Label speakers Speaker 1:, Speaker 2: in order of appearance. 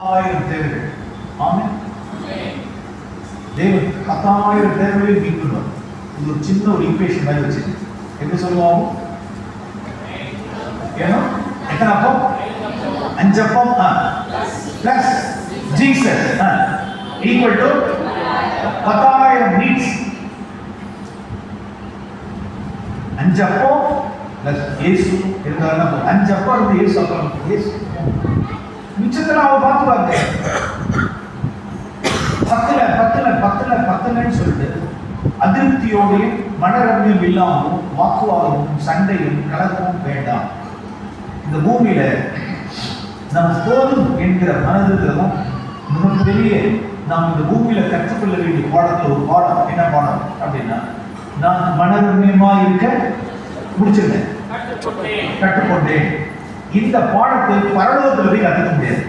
Speaker 1: ஆயிரம் தேவைகள் ஆமென். தேவன் பத்தாயிரம் தேவைகளை மீட்கணும். இது ஒரு சின்ன ஒரு ஈக்குவேஷன் மாதிரி வச்சு எப்படி சொல்லுவாங்க? ஏன்னா எத்தனை அப்பம்? அஞ்சு அப்பம். பிளஸ் ஜீசஸ் ஈக்குவல் டு பத்தாயிரம் நீட்ஸ் அஞ்சு அப்பம் பிளஸ் இயேசு. இருந்தாலும் அஞ்சு அப்பம் இருந்து இயேசு அப்பம் இயேசு. மிச்சத்தில் அவன் பார்த்து பாருங்க பத்துல பத்துல பத்துல பத்துலன்னு சொல்லிட்டு அதிருப்தியோடையும் மனரம்யம் இல்லாமலும் வாக்குவாதமும் சண்டையும் கலக்கமும் வேண்டாம். இந்த பூமியில நம்ம போதும் என்கிற மனதில் மிகப்பெரிய நாம் இந்த பூமியில கற்றுக்கொள்ள வேண்டிய பாடத்துல ஒரு பாடம். என்ன பாடம் அப்படின்னா நான் மனரம்யமா இருக்க முடிச்சிருந்தேன். கற்றுக்கொண்டேன். இந்த பாடத்தை பரலோகத்தில் போய் கற்றுக்க முடியாது.